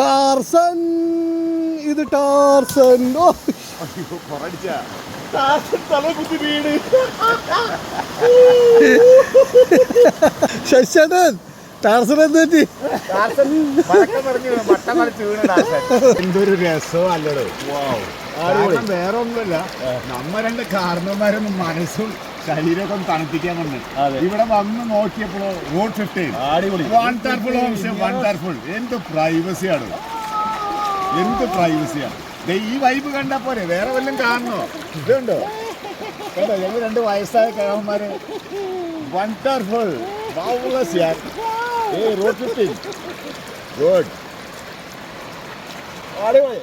Tarzan. ഇത് Tarzan. ഓ. Tarzan Tarzan ശശിചേട്ടൻ എന്ത് പറ്റി? എന്തൊരു രസമല്ലോ വേറെ ഒന്നുമല്ല നമ്മ രണ്ട് കാരണവന്മാരൊന്നും മനസ്സും ശരീരമൊക്കെ ഒന്ന് തണുപ്പിക്കാൻ വന്നു. ഇവിടെ വന്ന് നോക്കിയപ്പോഴോ റോഡ് ഫിഫ്റ്റീൻ അടിപൊളി. ഹോംസ് വൺ എന്ത് പ്രൈവസിയാണ് എന്ത് പ്രൈവസിയാണ് ഈ വൈബ് കണ്ടാ പോരെ വേറെ വല്ലതും കാണണോ? ഇതുണ്ടോ കണ്ടോ? ഞങ്ങൾ രണ്ട് വയസ്സായ ബൗളസ് യാർ ഏ റോഡ് ഫിഫ്റ്റീൻ ഗുഡ് അടിപൊളി.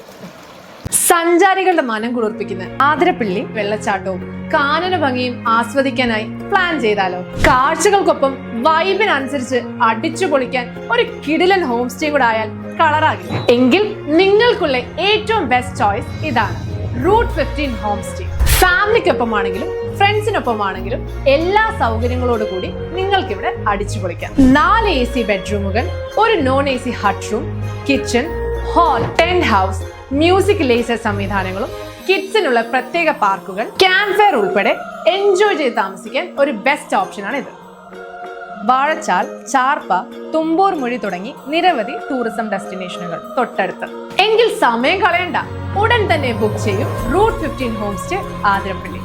സഞ്ചാരികളുടെ മനം കുളിർപ്പിക്കുന്ന ആതിരപ്പിള്ളി വെള്ളച്ചാട്ടവും കാനന ഭംഗിയും ആസ്വദിക്കാനായി പ്ലാൻ ചെയ്താലോ? കാഴ്ചകൾക്കൊപ്പം വൈബിനനുസരിച്ച് അടിച്ചു പൊളിക്കാൻ ഒരു കിടിലൻ ഹോം സ്റ്റേ കൂടെ ആയാൽ കളറാകില്ല. എങ്കിൽ നിങ്ങൾക്കുള്ള ഏറ്റവും ബെസ്റ്റ് ചോയ്സ് ഇതാണ് റൂട്ട് ഫിഫ്റ്റീൻ ഹോം സ്റ്റേ ഫാമിലിക്കൊപ്പമാണെങ്കിലും ഫ്രണ്ട്സിനൊപ്പമാണെങ്കിലും എല്ലാ സൗകര്യങ്ങളോട് കൂടി നിങ്ങൾക്കിവിടെ അടിച്ചു പൊളിക്കാം. നാല് എ സി ബെഡ്റൂമുകൾ ഒരു non A C hut room kitchen hall tent house music laser സംവിധാനങ്ങളും കിഡ്സിനുള്ള പ്രത്യേക പാർക്കുകൾ ക്യാമ്പ് ഫെയർ ഉൾപ്പെടെ എൻജോയ് ചെയ്ത് താമസിക്കാൻ ഒരു ബെസ്റ്റ് ഓപ്ഷനാണ് ഇത് വാഴച്ചാൽ ചാർപ്പ തുമ്പൂർ മൊഴി തുടങ്ങി നിരവധി ടൂറിസം ഡെസ്റ്റിനേഷനുകൾ തൊട്ടടുത്ത്. എങ്കിൽ സമയം കളയണ്ട. ഉടൻ തന്നെ ബുക്ക് ചെയ്യും route fifteen home stay Athirappilly.